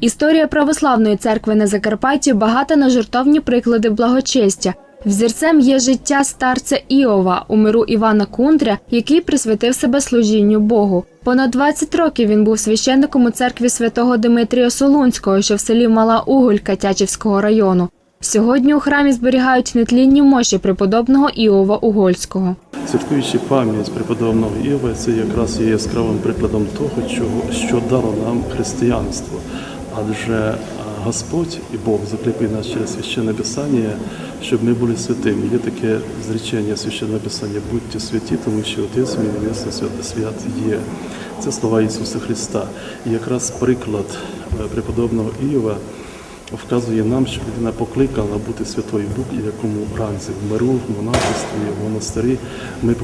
Історія православної церкви на Закарпатті багата на жертовні приклади благочестя. Взірцем є життя старця Іова у миру Івана Кундря, який присвятив себе служінню Богу. Понад 20 років він був священником у церкві святого Димитрія Солунського, що в селі Мала Уголька Тячівського району. Сьогодні у храмі зберігають нетлінні мощі преподобного Іова Угольського. Святкуючи пам'ять преподобного Іова, це якраз є яскравим прикладом того, що дало нам християнство. Адже Господь і Бог закликає нас через священне Писання, щоб ми були святими. Є таке зречення священного Писання будьте святі, тому що Отець мій Небесний свят, свят є. Це слова Ісуса Христа. І якраз приклад е, преподобного Іова вказує нам, що людина покликана бути святою в будь-якому ранці, в миру, в монашестві, в монастирі. Ми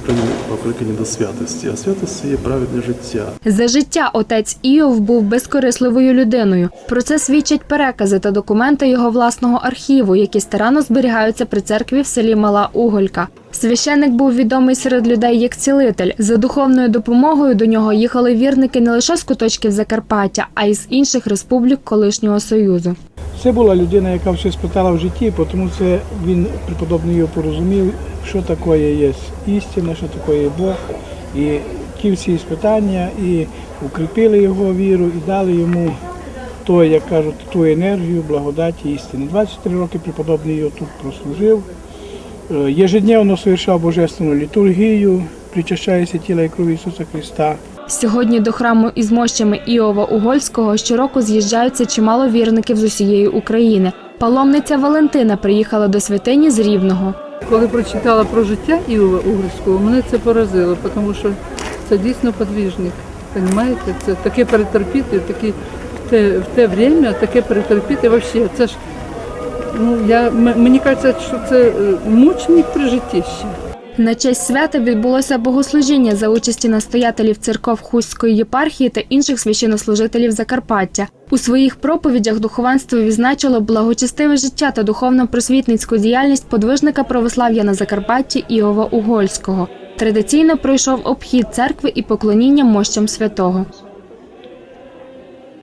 покликані, до святості. А святость це є праведне життя. За життя отець Іов був безкорисливою людиною. Про це свідчать перекази та документи його власного архіву, які старанно зберігаються при церкві в селі Мала Уголька. Священник був відомий серед людей як цілитель. За духовною допомогою до нього їхали вірники не лише з куточків Закарпаття, а й з інших республік колишнього союзу. Це була людина, яка все спитала в житті, тому це він преподобний його порозумів, що таке є істина, що таке Бог. І ті всі спитання і укріпили його віру і дали йому то, як кажуть, ту енергію, благодаті істини. 23 роки преподобний його тут прослужив. Ежедневно совершав божественну літургію, причащається тіла і крові Ісуса Христа. Сьогодні до храму із мощами Іова Угольського щороку з'їжджаються чимало вірників з усієї України. Паломниця Валентина приїхала до святині з Рівного. Коли прочитала про життя Іова Угорського, мене це поразило, тому що це дійсно подвіжник. Понимаєте? Це таке перетерпіти, такі, те, в те время таке перетерпіти взагалі. Це ж ну, я, мені кажеться, що це е, мученик при житті ще. На честь свята відбулося богослужіння за участі настоятелів церков Хустської єпархії та інших священнослужителів Закарпаття. У своїх проповідях духовенство відзначило благочестиве життя та духовно-просвітницьку діяльність подвижника православ'я на Закарпатті Іова Угольського. Традиційно пройшов обхід церкви і поклоніння мощам святого.